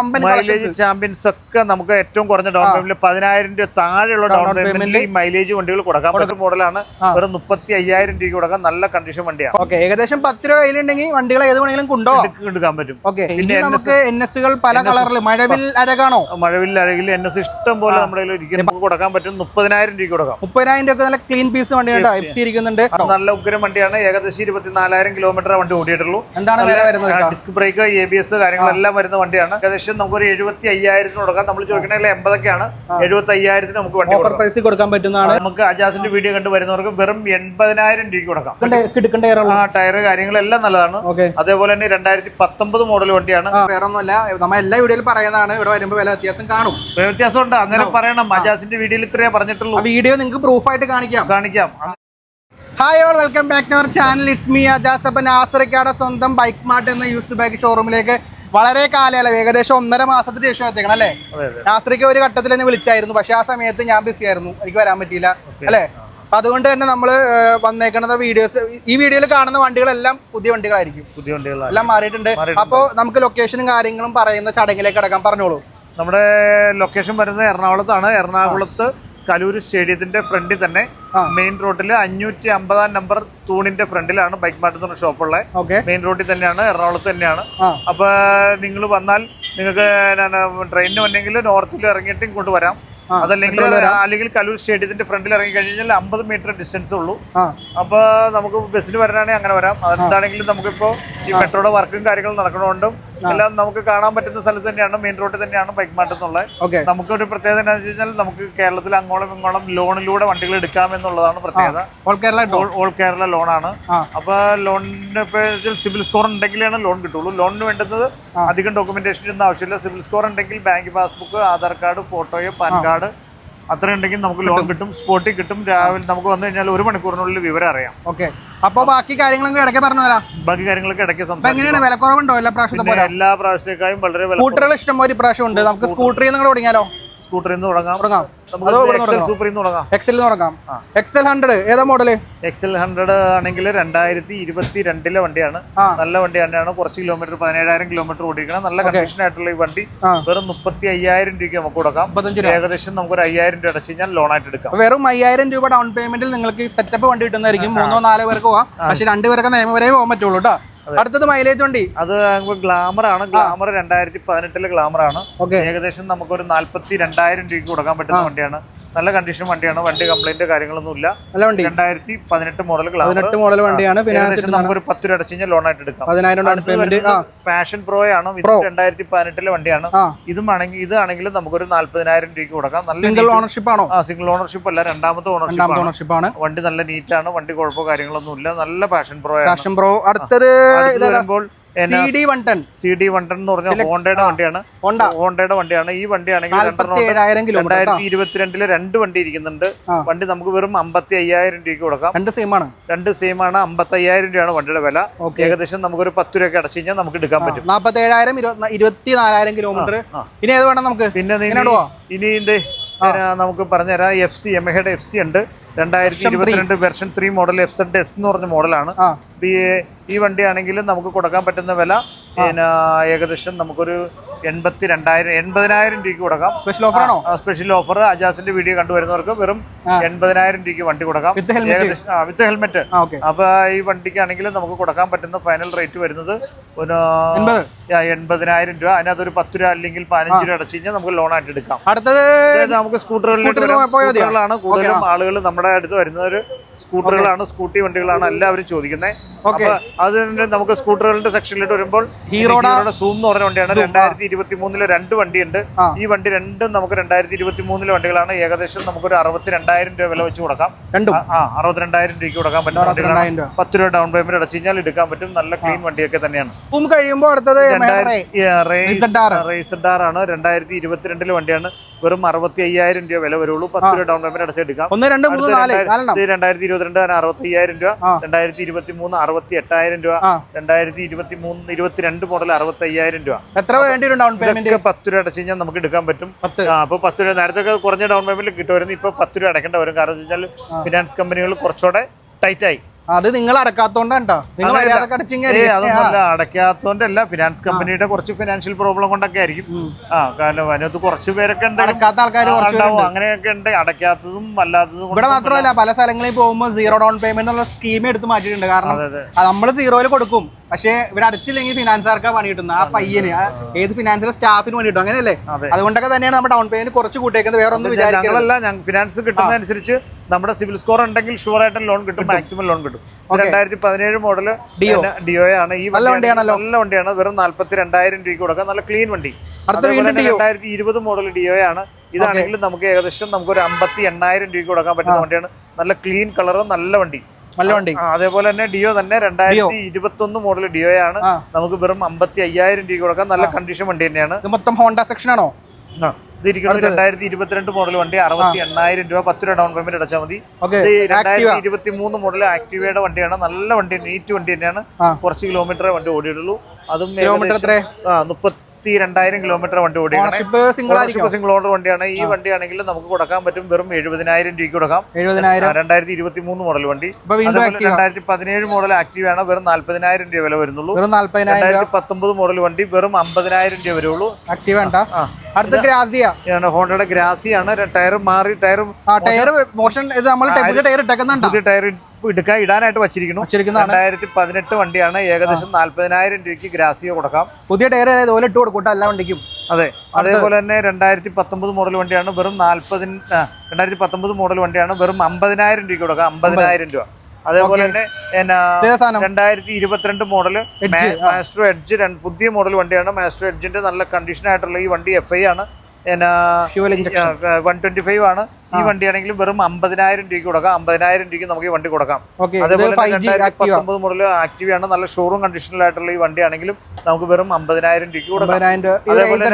Mileage champions ഒക്കെ നമുക്ക് ഏറ്റവും കുറഞ്ഞ ഡൗൺ പേയ്മെന്റ് പതിനായിരം രൂപ താഴെയുള്ള ഡൗൺ പേയ്മെന്റിൽ ഈ മൈലേജ് വണ്ടികൾ കൊടുക്കാം. പറ്റുന്ന മോഡലാണ് വെറും മുപ്പത്തി അയ്യായിരം രൂപ കൊടുക്കാം നല്ല കണ്ടീഷൻ വണ്ടിയാണ്. ഓക്കെ ഏകദേശം പത്ത് രൂപ കയ്യിലുണ്ടെങ്കിൽ വണ്ടികൾ ഏത് വേണമെങ്കിലും കൊണ്ടോ. എടുക്ക- എടുക്കാൻ പറ്റും. ഓക്കെ പിന്നെ നമുക്ക് എൻ എസുകൾ പല കളറിൽ മഴവിൽ അരകാണോ? മഴവിൽ അരകിൽ എൻ എസ് ഇഷ്ടം പോലെ നമ്മുടെ ഇരിക്കും. കൊടുക്കാൻ പറ്റും മുപ്പതിനായിരം രൂപ കൊടുക്കാം. മുപ്പതിനായിരം രൂപ നല്ല ക്ലീൻ പീസ് വണ്ടിയുണ്ട് എഫ് സി ഇരിക്കുന്നുണ്ട്. നല്ല ഉഗ്രം വണ്ടിയാണ്. ഏകദേശം ഇരുപത്തിനാലായിരം കിലോമീറ്റർ വണ്ടി ഓടിയിട്ടുള്ളൂ. എന്താണ്? Disc brake A B S കാര്യങ്ങളെല്ലാം വരുന്ന വണ്ടിയാണ്. ഏകദേശം നമുക്കൊരു എഴുപത്തി അയ്യായിരത്തിന് കൊടുക്കാം. നമ്മൾ ചോദിക്കണമെങ്കിൽ എൺപതൊക്കെയാണ്. എഴുപത്തി അയ്യായിരത്തിന് നമുക്ക് വണ്ടി ഓഫർ പ്രൈസിൽ കൊടുക്കാൻ പറ്റുന്നതാണ്. നമുക്ക് അജാസിന്റെ വീഡിയോ കണ്ടു വരുന്നവർക്ക് വെറും എൺപതിനായിരം രൂപയ്ക്ക് കൊടുക്കാം. ആ ടയർ കാര്യങ്ങളെല്ലാം നല്ലതാണ്. അതേപോലെ തന്നെ രണ്ടായിരത്തി പത്തൊമ്പത് മോഡൽ വണ്ടിയാണ്. വേറെ ഒന്നുമല്ല നമ്മൾ എല്ലാ വീഡിയോയിലും പറയുന്നതാണ് ഇവിടെ വരുമ്പോൾ വില വ്യത്യാസം കാണും. വ്യത്യാസം ഉണ്ട് അന്നേരം പറയണം അജാസിന്റെ വീഡിയോയിൽ ഇത്രയേ പറഞ്ഞിട്ടുള്ളൂ. വീഡിയോ നിങ്ങൾക്ക് പ്രൂഫായിട്ട് കാണിക്കാം. കാണിക്കാം. Hi all welcome back to our channel it's me Ajas. അപ്പം നാസറിക്കാടെ സ്വന്തം ബൈക്ക് മാർട്ട് എന്ന യൂസ്ഡ് ബൈക്ക് ഷോറൂമിലേക്ക് വളരെ കാലയളവ് ഏകദേശം ഒന്നര മാസത്തിന് ശേഷം എത്തിക്കണം അല്ലേ? അതെ ഒരു ഘട്ടത്തിൽ എന്നെ വിളിച്ചായിരുന്നു പക്ഷെ ആ സമയത്ത് ഞാൻ ബിസി ആയിരുന്നു എനിക്ക് വരാൻ പറ്റിയില്ല അല്ലേ? അപ്പൊ അതുകൊണ്ട് തന്നെ നമ്മൾ വന്നേക്കുന്ന വീഡിയോസ് ഈ വീഡിയോയിൽ കാണുന്ന വണ്ടികളെല്ലാം പുതിയ വണ്ടികളായിരിക്കും. പുതിയ വണ്ടികൾ എല്ലാം മാറിയിട്ടുണ്ട്. മാറിയിട്ടുണ്ട്. അപ്പോൾ നമുക്ക് ലൊക്കേഷനും കാര്യങ്ങളും പറയുന്ന ചടങ്ങിലേക്ക് അടക്കാൻ പറഞ്ഞോളൂ. നമ്മുടെ ലൊക്കേഷൻ വരുന്നത് എറണാകുളത്താണ്. എറണാകുളത്ത് കലൂര് സ്റ്റേഡിയത്തിന്റെ ഫ്രണ്ടിൽ തന്നെ മെയിൻ റോഡിൽ അഞ്ഞൂറ്റി അമ്പതാം നമ്പർ തൂണിന്റെ ഫ്രണ്ടിലാണ് ബൈക്ക് മാർട്ട് എന്ന ഷോപ്പുള്ളത് ഓക്കെ. മെയിൻ റോഡിൽ തന്നെയാണ് എറണാകുളത്ത് തന്നെയാണ്. അപ്പൊ നിങ്ങൾ വന്നാൽ നിങ്ങൾക്ക് ട്രെയിനിന് വന്നെങ്കിൽ നോർത്തിൽ ഇറങ്ങിയിട്ട് ഇങ്ങോട്ട് വരാം. അതല്ലെങ്കിൽ അല്ലെങ്കിൽ കലൂർ സ്റ്റേഡിയത്തിന്റെ ഫ്രണ്ടിൽ ഇറങ്ങി കഴിഞ്ഞാൽ അമ്പത് മീറ്റർ ഡിസ്റ്റൻസ് ഉള്ളൂ. അപ്പൊ നമുക്ക് ബസ്സിന് വരാനാണെങ്കിൽ അങ്ങനെ വരാം. അതെന്താണെങ്കിലും നമുക്കിപ്പോ ഈ മെട്രോയുടെ വർക്കും കാര്യങ്ങളും നടക്കണോണ്ടും എല്ലാം നമുക്ക് കാണാൻ പറ്റുന്ന സ്ഥലത്ത് തന്നെയാണ് മെയിൻ റോഡിൽ തന്നെയാണ് ബൈക്ക് മാർട്ട് എന്നുള്ളത്. ഓക്കെ നമുക്കൊരു പ്രത്യേകത എന്താണെന്ന് വെച്ച് കഴിഞ്ഞാൽ നമുക്ക് കേരളത്തിൽ അങ്ങോളം ഇങ്ങോളം ലോണിലൂടെ വണ്ടികൾ എടുക്കാം എന്നുള്ളതാണ് പ്രത്യേകത. ഓൾ കേരള ഓൾ- കേരള ലോണാണ്. അപ്പൊ ലോണിന് ഇപ്പൊ സിവിൽ സ്കോർ ഉണ്ടെങ്കിലാണ് ലോൺ കിട്ടുള്ളൂ. ലോണിന് വേണ്ടുന്നത് അധികം ഡോക്യുമെന്റേഷൻ ഒന്നും ആവശ്യമില്ല. സിവിൽ സ്കോർ ഉണ്ടെങ്കിൽ ബാങ്ക് പാസ്ബുക്ക് ആധാർ കാർഡ് ഫോട്ടോയോ പാൻ കാർഡ് അത്ര ഉണ്ടെങ്കിൽ നമുക്ക് ലോൺ കിട്ടും. സ്പോട്ടിൽ കിട്ടും. രാവിലെ നമുക്ക് വന്നു കഴിഞ്ഞാൽ ഒരു മണിക്കൂറിനുള്ളിൽ വിവരം അറിയാം. ഓക്കെ. അപ്പൊ ബാക്കി കാര്യങ്ങളൊക്കെ ഇടയ്ക്ക് പറഞ്ഞു തരാം. ബാക്കി കാര്യങ്ങളൊക്കെ ഇടയ്ക്ക് എങ്ങനെയാണ്? വില കുറവുണ്ടോ എല്ലാ പ്രാവശ്യത്തെ എല്ലാ പ്രാവശ്യത്തേക്കായും വളരെ സ്കൂട്ടറുകൾ ഇഷ്ടം ഒരു ഇപ്രാവശ്യം ഉണ്ട് നമുക്ക് സ്കൂട്ടറിൽ നിന്ന് തുടങ്ങിയാലോ സ്കൂട്ടറിൽ നിന്ന് തുടങ്ങാം. തുടങ്ങാം. നമുക്ക് സൂപ്പറിൽ നിന്ന് തുടങ്ങാം. എക്സലിൽ തുടങ്ങാം. എക്സൽ ഹൺഡ്രഡ് ഏതാ മോഡൽ എക്സൽ ഹൺഡ്രഡ് ആണെങ്കിൽ രണ്ടായിരത്തി ഇരുപത്തി രണ്ടിലെ വണ്ടിയാണ് നല്ല വണ്ടി തന്നെയാണ്. കുറച്ച് കിലോമീറ്റർ പതിനേഴായിരം കിലോമീറ്റർ ഓടിക്കണം നല്ല കണ്ടീഷൻ ആയിട്ടുള്ള ഈ വണ്ടി. വെറും മുപ്പത്തി അയ്യായിരം രൂപയ്ക്ക് നമുക്ക് കൊടുക്കാം. ഏകദേശം നമുക്ക് ഒരു അയ്യായിരം രൂപ അടച്ചു കഴിഞ്ഞാൽ ലോൺ ആയിട്ട് എടുക്കാം. വെറും അയ്യായിരം രൂപ ഡൗൺ പേയ്മെന്റിൽ നിങ്ങൾക്ക് സെറ്റപ്പ് വണ്ടി കിട്ടുന്നതായിരിക്കും. മൂന്നോ നാലോ പേർക്ക് പോവാം. പക്ഷെ രണ്ടുപേർക്ക് പേർക്ക് വരെ പോകാൻ പറ്റുള്ളൂ കേട്ടോ അടുത്തത് മൈലേജ് വണ്ടി? അത് ഗ്ലാമർ ആണ്. ഗ്ലാമർ രണ്ടായിരത്തി പതിനെട്ടിലെ ഗ്ലാമർ ആണ്. ഏകദേശം നമുക്കൊരു നാല്പത്തി രണ്ടായിരം രൂപയ്ക്ക് കൊടുക്കാൻ പറ്റുന്ന വണ്ടിയാണ്. നല്ല കണ്ടീഷൻ വണ്ടിയാണ്. വണ്ടി കംപ്ലൈന്റ് കാര്യങ്ങളൊന്നും ഇല്ല രണ്ടായിരത്തി പതിനെട്ട് മോഡൽ ഗ്ലാമർ മോഡൽ വണ്ടിയാണ് ഏകദേശം നമുക്കൊരു പത്ത് രൂപ അടച്ചു കഴിഞ്ഞാൽ ലോൺ ആയിട്ട് എടുക്കാം. പാഷൻ പ്രോ ആണ്. ഇത് രണ്ടായിരത്തി പതിനെട്ടിലെ വണ്ടിയാണ്. ഇതും ആണെങ്കിൽ ഇതാണെങ്കിലും നമുക്കൊരു നാല്പതിനായിരം രൂപയ്ക്ക് കൊടുക്കാം. നല്ല സിംഗിൾ ഓണർഷിപ്പ് ആണോ? ആ സിംഗിൾ ഓണർഷിപ്പ് അല്ല. രണ്ടാമത്തെ ഓണർഷിപ്പ് ആണ്. ഓണർഷിപ്പ് ആണ്. വണ്ടി നല്ല നീറ്റ് ആണ്. വണ്ടി കുഴപ്പമോ കാര്യങ്ങളൊന്നും ഇല്ല നല്ല പാഷൻ പ്രോ ആണ്. പാഷൻ പ്രോ അടുത്തത് വരുമ്പോൾ സി ഡി വൺ ടെൻ എന്ന് പറഞ്ഞ ഹോണ്ടയുടെ വണ്ടിയാണ്. ഹോണ്ടയുടെ വണ്ടിയാണ്. ഈ വണ്ടിയാണെങ്കിൽ രണ്ടായിരത്തി ഇരുപത്തിരണ്ടിൽ രണ്ട് വണ്ടി ഇരിക്കുന്നുണ്ട്. വണ്ടി നമുക്ക് വെറും അമ്പത്തി അയ്യായിരം രൂപയ്ക്ക് കൊടുക്കാം. രണ്ട് സെയിമാണ് രണ്ട് സെയിമാണ് അമ്പത്തി അയ്യായിരം രൂപയാണ് വണ്ടിയുടെ വില. ഏകദേശം ഏകദേശം നമുക്കൊരു പത്ത് രൂപയൊക്കെ അടച്ചു കഴിഞ്ഞാൽ നമുക്ക് എടുക്കാൻ പറ്റും. നാപ്പത്തി ഏഴായിരം ഇരുപത്തി നാലായിരം കിലോമീറ്റർ. ഇനി ഏത് വേണം നമുക്ക്? പിന്നെ? ഇനി നമുക്ക് പറഞ്ഞുതരാം. എഫ് സി എംഹയുടെ എഫ് സി ഉണ്ട്. രണ്ടായിരത്തി ഇരുപത്തിരണ്ട് version three model F Z S എന്ന് പറഞ്ഞ മോഡലാണ്. ഈ വണ്ടി വണ്ടിയാണെങ്കിലും നമുക്ക് കൊടുക്കാൻ പറ്റുന്ന വില പിന്നെ ഏകദേശം നമുക്കൊരു എൺപത്തി രണ്ടായിരം എൺപതിനായിരം രൂപയ്ക്ക് കൊടുക്കാം. സ്പെഷ്യൽ ഓഫർ ആണോ? സ്പെഷ്യൽ ഓഫർ അജാസിന്റെ വീഡിയോ കണ്ടുവരുന്നവർക്ക് വെറും. എൺപതിനായിരം രൂപയ്ക്ക് വണ്ടി കൊടുക്കാം. വിത്ത് ഹെൽമെറ്റ് അപ്പൊ ഈ വണ്ടിക്കാണെങ്കിലും നമുക്ക് കൊടുക്കാൻ പറ്റുന്ന ഫൈനൽ റേറ്റ് വരുന്നത് ഒരു എൺപതിനായിരം രൂപ. അതിനകത്ത് ഒരു പത്ത് രൂപ അല്ലെങ്കിൽ പതിനഞ്ച് രൂപ അടച്ചു കഴിഞ്ഞാൽ നമുക്ക് ലോൺ ആയിട്ട് എടുക്കാം. അടുത്തത് നമുക്ക് സ്കൂട്ടറുകളിലാണ് കൂടുതലും ആളുകൾ നമ്മുടെ അടുത്ത് വരുന്നവര് സ്കൂട്ടറുകളാണ് സ്കൂട്ടി വണ്ടികളാണ് എല്ലാവരും ചോദിക്കുന്നത് അത് അപ്പൊ അതിന് നമുക്ക് സ്കൂട്ടറുകളുടെ സെക്ഷനിലോട്ട് വരുമ്പോൾ ഹീറോയുടെ സൂം എന്ന് പറഞ്ഞ വണ്ടിയാണ്. രണ്ടായിരത്തി ഇരുപത്തി മൂന്നിലെ രണ്ട് വണ്ടിയുണ്ട്. ഈ വണ്ടി രണ്ടും നമുക്ക് രണ്ടായിരത്തി ഇരുപത്തി മൂന്നിലെ വണ്ടികളാണ്. ഏകദേശം നമുക്കൊരു അറുപത്തി രണ്ടായിരം രൂപ വില വെച്ച് കൊടുക്കാം. ആ, അറുപത്തിരണ്ടായിരം രൂപയ്ക്ക് കൊടുക്കാൻ രൂപ. പത്ത് രൂപ ഡൗൺ പേയ്മെന്റ് അടച്ചു കഴിഞ്ഞാൽ എടുക്കാൻ പറ്റും. നല്ല ക്ലീൻ വണ്ടിയൊക്കെ തന്നെയാണ്. കഴിയുമ്പോൾ അടുത്തത്. റേസഡാർ ആണ്. രണ്ടായിരത്തി ഇരുപത്തിരണ്ടിലെ വണ്ടിയാണ്. വെറും അറുപത്തി അയ്യായിരം രൂപ വില വരുള്ളൂ. പത്ത് രൂപ ഡൗൺ പേയ്മെന്റ് അടച്ചെടുക്കാം ഒന്ന് രണ്ട് മൂന്ന് നാല് രണ്ടായിരത്തി ഇരുപത്തിരണ്ട് അറുപത്തി അയ്യായിരം രൂപ. രണ്ടായിരത്തി ഇരുപത്തി മൂന്ന് അറുപത്തി എട്ടായിരം രൂപ. രണ്ടായിരത്തി ഇരുപത്തി മൂന്ന് ഇരുപത്തിരണ്ട് മോഡൽ അറുപത്തി അയ്യായിരം രൂപ. എത്ര വേണ്ടി ഡൗൺ പേയ്മെന്റ് പത്ത് രൂപ അടച്ചു കഴിഞ്ഞാൽ നമുക്ക് എടുക്കാൻ പറ്റും. അപ്പൊ പത്ത് രൂപ നേരത്തെ കുറഞ്ഞ ഡൗൺ പേയ്മെന്റ് കിട്ടുമായിരുന്നു. ഇപ്പൊ പത്ത് രൂപ അടക്കേണ്ട വരും. കാരണം വെച്ച് വെച്ചാൽ ഫിനാൻസ് കമ്പനികൾ കുറച്ചുകൂടെ ടൈറ്റ് ആയി. അത് നിങ്ങൾ അടക്കാത്തോണ്ടാണ് കേട്ടോ നിങ്ങൾ അതൊന്നുമല്ല ഫിനാൻസ് കമ്പനിയുടെ കുറച്ച് ഫിനാൻഷ്യൽ പ്രോബ്ലം കൊണ്ടൊക്കെ ആയിരിക്കും. ആ കാരണം അതിനകത്ത് കുറച്ച് പേരൊക്കെ അടക്കാത്ത ആൾക്കാർ ഉണ്ടാവും. അങ്ങനെയൊക്കെ ഉണ്ട്. അടക്കാത്തതും അല്ലാത്തതും ഇവിടെ മാത്രമല്ല പല സ്ഥലങ്ങളിൽ പോകുമ്പോൾ സീറോ ഡൗൺ പേയ്മെന്റ് എന്നുള്ള സ്കീം എടുത്ത് മാറ്റിയിട്ടുണ്ട്. കാരണം നമ്മൾ സീറോയിൽ കൊടുക്കും. പക്ഷേ ഇവിടെ അടച്ചില്ലെങ്കിൽ ഫിനാൻസുകാർക്ക് പണി കിട്ടുന്നത്. ആ പയ്യന് ഏത് ഫിനാൻസിലെ സ്റ്റാഫിന് പണി കിട്ടും അങ്ങനെയല്ലേ? അതുകൊണ്ടൊക്കെ തന്നെയാണ് നമ്മുടെ ഡൗൺ പേയ്മെന്റ് കുറച്ച് കൂട്ടിയേക്കുന്നത്. വേറെ ഒന്നും ഞങ്ങൾ ഫിനാൻസ് കിട്ടുന്നതനുസരിച്ച് നമ്മുടെ സിവിൽ സ്കോർ ഉണ്ടെങ്കിൽ ഷുവർ ആയിട്ട് ലോൺ കിട്ടും മാക്സിമം ലോൺ കിട്ടും. രണ്ടായിരത്തി പതിനേഴ് മോഡൽ ഡിയോ. ഡിയോ ആണ് ഈ നല്ല വണ്ടിയാണല്ലോ. നല്ല വണ്ടിയാണ്. വെറും നാല്പത്തി രണ്ടായിരം രൂപയ്ക്ക് കൊടുക്കാം. നല്ല ക്ലീൻ വണ്ടി. രണ്ടായിരത്തി ഇരുപത് മോഡൽ ഡിയോ. ആണ് ഇതാണെങ്കിലും നമുക്ക് ഏകദേശം നമുക്ക് ഒരു അമ്പത്തി എണ്ണായിരം രൂപയ്ക്ക് കൊടുക്കാൻ പറ്റുന്ന വണ്ടിയാണ്. നല്ല ക്ലീൻ കളറും നല്ല വണ്ടി. നല്ല വണ്ടി. അതേപോലെ തന്നെ ഡിയോ തന്നെ രണ്ടായിരത്തി ഇരുപത്തി ഒന്ന് മോഡൽ ഡിയോ ആണ് നമുക്ക് വെറും അമ്പത്തി അയ്യായിരം രൂപയ്ക്ക് കൊടുക്കാം. നല്ല കണ്ടീഷൻ വണ്ടി തന്നെയാണ്. മൊത്തം ഹോണ്ട സെക്ഷൻ ആണോ? ആ, ഇതിരിക്കുന്നത് രണ്ടായിരത്തി ഇരുപത്തിരണ്ട് മോഡൽ വണ്ടി അറുപത്തി എണ്ണായിരം രൂപ പത്ത് രൂപ ഡൗൺ പേയ്മെന്റ് അടച്ചാൽ മതി. രണ്ടായിരത്തി ഇരുപത്തി മൂന്ന് മോഡൽ ആക്ടിവയുടെ വണ്ടിയാണ്. നല്ല വണ്ടി നീറ്റ് വണ്ടി തന്നെയാണ്. കുറച്ച് കിലോമീറ്റർ വണ്ടി ഓടിയിട്ടുള്ളൂ. അതും കിലോമീറ്റർ എത്രേ? മുപ്പത്തി രണ്ടായിരം കിലോമീറ്റർ വണ്ടി ഓടിയാണ് സിംഗിൾ ഓണർ വണ്ടിയാണ്. ഈ വണ്ടിയാണെങ്കിൽ നമുക്ക് കൊടുക്കാൻ പറ്റും വെറും എഴുപതിനായിരം രൂപയ്ക്ക് കൊടുക്കാം. രണ്ടായിരത്തി ഇരുപത്തി മൂന്ന് മോഡൽ വണ്ടി. ആക്റ്റീവ് രണ്ടായിരത്തി പതിനേഴ് മോഡൽ ആക്റ്റീവ് ആണ്. വെറും നാല്പതിനായിരം രൂപ വില വരുന്നുള്ളൂ. രണ്ടായിരത്തി പത്തൊമ്പത് മോഡൽ വണ്ടി വെറും അമ്പതിനായിരം രൂപ വരുള്ളൂ. ആക്റ്റീവ് ആ അടുത്ത ഗ്രാസിയ. ഹോണ്ടയുടെ ഗ്രാസിയാണ്. ടയർ മാറി ടയർ ടയർ മോഷൻ ഇത് നമ്മൾ പുതിയ ടയർ ഇട്ടേക്കുന്നുണ്ട്? ടയർ എടുക്കാൻ ഇടാനായിട്ട് വച്ചിരിക്കുന്നു. രണ്ടായിരത്തി പതിനെട്ട് വണ്ടിയാണ് ഏകദേശം നാല്പതിനായിരം രൂപയ്ക്ക് ഗ്രാസിയോ കൊടുക്കാം. പുതിയ ടയർ ഓല ഇട്ട് കൊടുക്കും എല്ലാ വണ്ടിക്കും. അതെ. അതേപോലെ തന്നെ രണ്ടായിരത്തി പത്തൊമ്പത് മോഡൽ വണ്ടിയാണ് വെറും നാല്പതിന് രണ്ടായിരത്തി പത്തൊമ്പത് മോഡൽ വണ്ടിയാണ് വെറും അമ്പതിനായിരം രൂപയ്ക്ക് കൊടുക്കാം. അമ്പതിനായിരം രൂപ. അതേപോലെ തന്നെ രണ്ടായിരത്തി ഇരുപത്തിരണ്ട് മോഡൽ മാസ്റ്റർ എഡ്ജ് പുതിയ മോഡൽ വണ്ടിയാണ്. മാസ്റ്റർ എഡ്ജിന്റെ നല്ല കണ്ടീഷൻ ആയിട്ടുള്ള ഈ വണ്ടി എഫ് ഐ ആണ്. Fuel injection one twenty five ആണ്. ഈ വണ്ടിയാണെങ്കിൽ വെറും അമ്പതിനായിരം രൂപയ്ക്ക് കൊടുക്കാം. അമ്പതിനായിരം രൂപയ്ക്ക് നമുക്ക് ഈ വണ്ടി കൊടുക്കാം. അതേപോലെ പത്തൊമ്പത് മുതൽ ആക്റ്റീവ് ആണ്. നല്ല ഷോറൂം കണ്ടീഷനിലായിട്ടുള്ള ഈ വണ്ടിയാണെങ്കിലും നമുക്ക് വെറും അമ്പതിനായിരം രൂപയ്ക്ക് കൊടുക്കാം. അതേപോലെ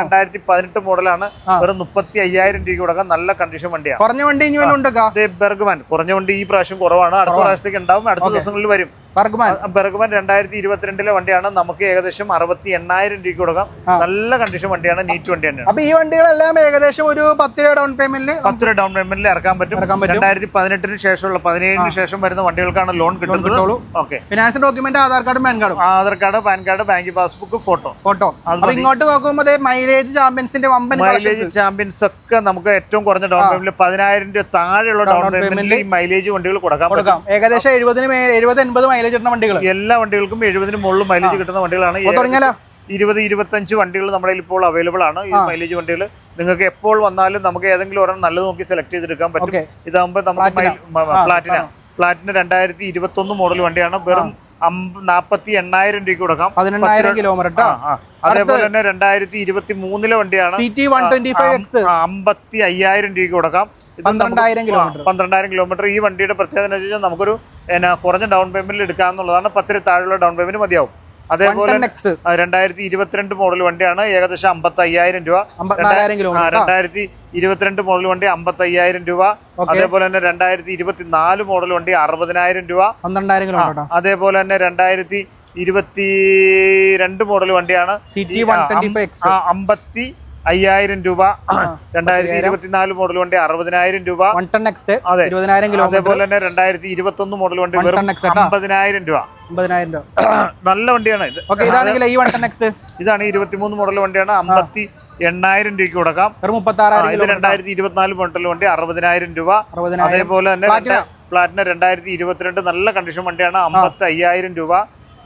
രണ്ടായിരത്തി പതിനെട്ട് മോഡലാണ്. വെറും മുപ്പത്തി അയ്യായിരം രൂപയ്ക്ക് കൊടുക്കാം. നല്ല കണ്ടീഷൻ വണ്ടിയാണ്. കുറഞ്ഞ വണ്ടി ബെർഗ്മാൻ കുറഞ്ഞ വണ്ടി ഈ പ്രാവശ്യം കുറവാണ്. അടുത്ത പ്രാവശ്യത്തേക്ക് ഉണ്ടാവും. അടുത്ത ദിവസങ്ങളിൽ വരും. ബെർഗ്മാൻ. രണ്ടായിരത്തി ഇരുപത്തിരണ്ടിലെ വണ്ടിയാണ്. നമുക്ക് ഏകദേശം അറുപത്തി എണ്ണായിരം രൂപയ്ക്ക് കൊടുക്കാം. നല്ല കണ്ടീഷൻ വണ്ടിയാണ്. നീറ്റ് വണ്ടി തന്നെയാണ്. അപ്പൊ ഈ വണ്ടികളെല്ലാം ഏകദേശം ഒരു പത്ത് രൂപ ഡൗൺ പേയ്മെന്റിൽ പത്ത് രൂപ ഡൗൺ പേയ്മെന്റിൽ ഇറക്കാൻ പറ്റും. രണ്ടായിരത്തി പതിനെട്ടിന് ശേഷമുള്ള പതിനേഴിന് ശേഷം വരുന്ന വണ്ടികൾക്കാണ് ലോൺ കിട്ടുന്നത്. Okay finance document Aadhaar card PAN card. Aadhaar card PAN card bank passbook photo photo ഇങ്ങോട്ട് നോക്കുമ്പോൾ മൈലേജ് ചാമ്പ്യൻസിന്റെ വമ്പൻ മൈലേജ് ചാമ്പ്യൻസ് ഒക്കെ നമുക്ക് ഏറ്റവും കുറഞ്ഞ ഡൗൺ പേയ്മെന്റ് പതിനായിരം രൂപ താഴെയുള്ള ഡൗൺ പേയ്മെന്റിൽ ഈ മൈലേജ് വണ്ടികൾ കൊടുക്കാം. ഏകദേശം എഴുപതിന് എഴുപത് എൺപത് മൈലേജ് ഇടുന്ന വണ്ടികൾ എല്ലാ വണ്ടികൾക്കും എഴുപതിന് മുകളിൽ മൈലേജ് കിട്ടുന്ന വണ്ടികളാണ്. തുടങ്ങിയാലോ? ഇരുപത് ഇരുപത്തഞ്ച് വണ്ടികൾ നമ്മുടെ ഇപ്പോൾ അവൈലബിൾ ആണ്. ഈ മൈലേജ് വണ്ടികൾ നിങ്ങൾക്ക് എപ്പോൾ വന്നാലും നമുക്ക് ഏതെങ്കിലും ഒരെണ്ണം നല്ലത് നോക്കി സെലക്ട് ചെയ്തെടുക്കാൻ പറ്റും. ഇതാകുമ്പോൾ നമുക്ക് പ്ലാറ്റിന പ്ലാറ്റിന രണ്ടായിരത്തി ഇരുപത്തി ഒന്ന് മോഡൽ വണ്ടിയാണ്. വെറും നാപ്പത്തി എണ്ണായിരം രൂപയ്ക്ക് കൊടുക്കാം. പതിനെണ്ണായിരം കിലോമീറ്റർ. അതേപോലെ തന്നെ രണ്ടായിരത്തി ഇരുപത്തി മൂന്നിലെ വണ്ടിയാണ് അമ്പത്തി അയ്യായിരം രൂപയ്ക്ക് കൊടുക്കാം. പന്ത്രണ്ടായിരം കിലോമീറ്റർ. പന്ത്രണ്ടായിരം കിലോമീറ്റർ ഈ വണ്ടിയുടെ പ്രത്യേകത എന്ന് വെച്ചാൽ നമുക്കൊരു കുറഞ്ഞ ഡൗൺ പേയ്മെന്റിൽ എടുക്കാന്നുള്ളതാണ് പത്തിന് താഴെയുള്ള ഡൗൺ പേയ്മെന്റ് മതിയാവും. അതേപോലെ രണ്ടായിരത്തി ഇരുപത്തിരണ്ട് മോഡൽ വണ്ടിയാണ് ഏകദേശം അമ്പത്തി അയ്യായിരം രൂപ രണ്ടായിരത്തി ഇരുപത്തിരണ്ട് മോഡൽ വണ്ടി അമ്പത്തി അയ്യായിരം രൂപ അതേപോലെ തന്നെ രണ്ടായിരത്തി ഇരുപത്തി നാല് മോഡൽ വണ്ടി അറുപതിനായിരം രൂപ. അതേപോലെ തന്നെ രണ്ടായിരത്തി ഇരുപത്തി രണ്ട് മോഡൽ വണ്ടിയാണ് അമ്പത്തി അയ്യായിരം രൂപ. രണ്ടായിരത്തി ഇരുപത്തിനാല് മോഡൽ വണ്ടി അറുപതിനായിരം രൂപ. അതേപോലെ തന്നെ രണ്ടായിരത്തി ഇരുപത്തി ഒന്ന് മോഡൽ വണ്ടി വെറും. അമ്പതിനായിരം രൂപ. അമ്പതിനായിരം രൂപ. നല്ല വണ്ടിയാണ് ഇത്. ഓക്കെ ഇതാണെങ്കിൽ ഈ വൺ എക്സ് ഇതാണ് ഇരുപത്തിമൂന്ന് മോഡൽ വണ്ടിയാണ്. അമ്പത്തി എണ്ണായിരം രൂപയ്ക്ക് കൊടുക്കാം. ഇത് രണ്ടായിരത്തി ഇരുപത്തിനാല് മോഡൽ വണ്ടി അറുപതിനായിരം രൂപ. അതേപോലെ തന്നെ. പ്ലാറ്റിന രണ്ടായിരത്തി ഇരുപത്തിരണ്ട് നല്ല കണ്ടീഷൻ വണ്ടിയാണ്. അമ്പത്തി അയ്യായിരം രൂപ.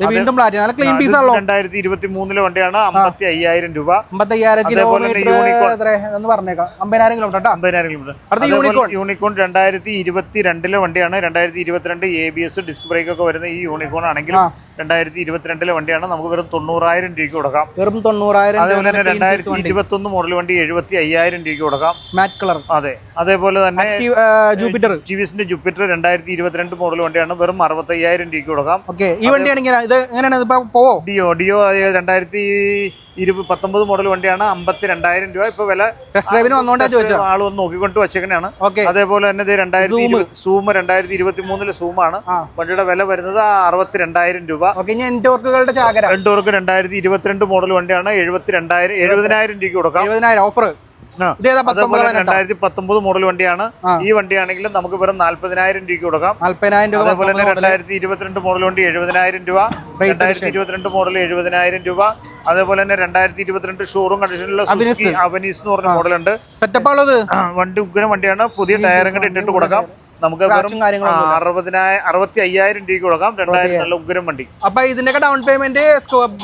വീണ്ടും പ്ലാറ്റിന ക്ലീൻ പീസ് ആണല്ലോ രണ്ടായിരത്തി ഇരുപത്തി മൂന്നിലെ വണ്ടിയാണ് അമ്പത്തി അയ്യായിരം രൂപ. അമ്പത്തി അയ്യായിരം കിലോമീറ്റർ എന്ന് പറഞ്ഞേക്കാം. അമ്പതിനായിരം കിലോമീറ്റർ അമ്പതിനായിരം കിലോമീറ്റർ അടുത്ത യൂണിക്കോൺ യൂണിക്കോൺ രണ്ടായിരത്തി ഇരുപത്തി രണ്ടിലെ വണ്ടിയാണ്. രണ്ടായിരത്തി ഇരുപത്തിരണ്ട് A B S disc brake ഒക്കെ വരുന്ന ഈ യൂണിക്കോൺ ആണെങ്കിലും. രണ്ടായിരത്തി ഇരുപത്തിരണ്ടിലെ വണ്ടിയാണ്. നമുക്ക് വെറും തൊണ്ണൂറായിരം രൂപയ്ക്ക് കൊടുക്കാം. വെറും തൊണ്ണൂറായിരം അതേപോലെ തന്നെ രണ്ടായിരത്തി ഇരുപത്തി ഒന്ന് മോഡൽ വണ്ടി എഴുപത്തി അയ്യായിരം രൂപയ്ക്ക് കൊടുക്കാം. മാറ്റ് കളർ അതെ. അതേപോലെ തന്നെ ജൂപ്പിറ്റർ ജിവിസിന്റെ ജൂപ്പിറ്റർ രണ്ടായിരത്തി ഇരുപത്തിരണ്ട് മോഡൽ വണ്ടിയാണ്. വെറും അറുപത്തി അയ്യായിരം രൂപയ്ക്ക് കൊടുക്കാം. ഓക്കെ ഈ വണ്ടിയാണെങ്കിൽ ഇത് എങ്ങനെയാണ്? ഡിയോ ഡിയോ രണ്ടായിരത്തി ഇരുപത് പത്തൊമ്പത് മോഡൽ വണ്ടിയാണ് അമ്പത്തി രണ്ടായിരം രൂപ. ഇപ്പൊ വില ടെസ്റ്റ് ഡ്രൈവിന് വന്നോണ്ടാ ചോദിച്ചത്? ആൾ വന്ന് നോക്കിക്കൊണ്ട് വെച്ചേക്കാണ് അതേപോലെ തന്നെ ഇത് രണ്ടായിരത്തി സൂം രണ്ടായിരത്തി ഇരുപത്തി മൂന്നിലെ സൂമാണ് വണ്ടിയുടെ വില വരുന്നത് അറുപത്തി രണ്ടായിരം രൂപ എൻഡോർക്കുകളുടെ ചാകര. രണ്ടായിരത്തി ഇരുപത്തിരണ്ട് മോഡൽ വണ്ടിയാണ് എഴുപത്തി രണ്ടായിരം എഴുപതിനായിരം രൂപയ്ക്ക് കൊടുക്കാം. എഴുപതിനായിരം ഓഫർ രണ്ടായിരത്തി പത്തൊമ്പത് മോഡൽ വണ്ടിയാണ്. ഈ വണ്ടിയാണെങ്കിലും നമുക്ക് വെറും നാല്പതിനായിരം രൂപയ്ക്ക് കൊടുക്കാം. നാല്പതിനായിരം രൂപ അതേപോലെ തന്നെ. രണ്ടായിരത്തി ഇരുപത്തിരണ്ട് മോഡൽ വണ്ടി എഴുപതിനായിരം രൂപ. രണ്ടായിരത്തി ഇരുപത്തിരണ്ട് മോഡൽ എഴുപതിനായിരം രൂപ. അതേപോലെ തന്നെ രണ്ടായിരത്തി ഇരുപത്തിരണ്ട് ഷോറൂം കണ്ടീഷനിലുള്ള അവനീസ് എന്ന് പറഞ്ഞ മോഡലുണ്ട് സെറ്റപ്പ് ഉള്ളത് വണ്ടി ഉഗ്രം വണ്ടിയാണ്. പുതിയ ടയറും കൂടെ ഇട്ടിട്ട് കൊടുക്കാം. നമുക്ക് അറുപതിനായിരം അറുപത്തി അയ്യായിരം രൂപയ്ക്ക് കൊടുക്കാം. രണ്ടായിരം നല്ല ഉഗ്രം വണ്ടി. അപ്പൊ ഇതിന്റെയൊക്കെ ഡൗൺ പേയ്മെന്റ്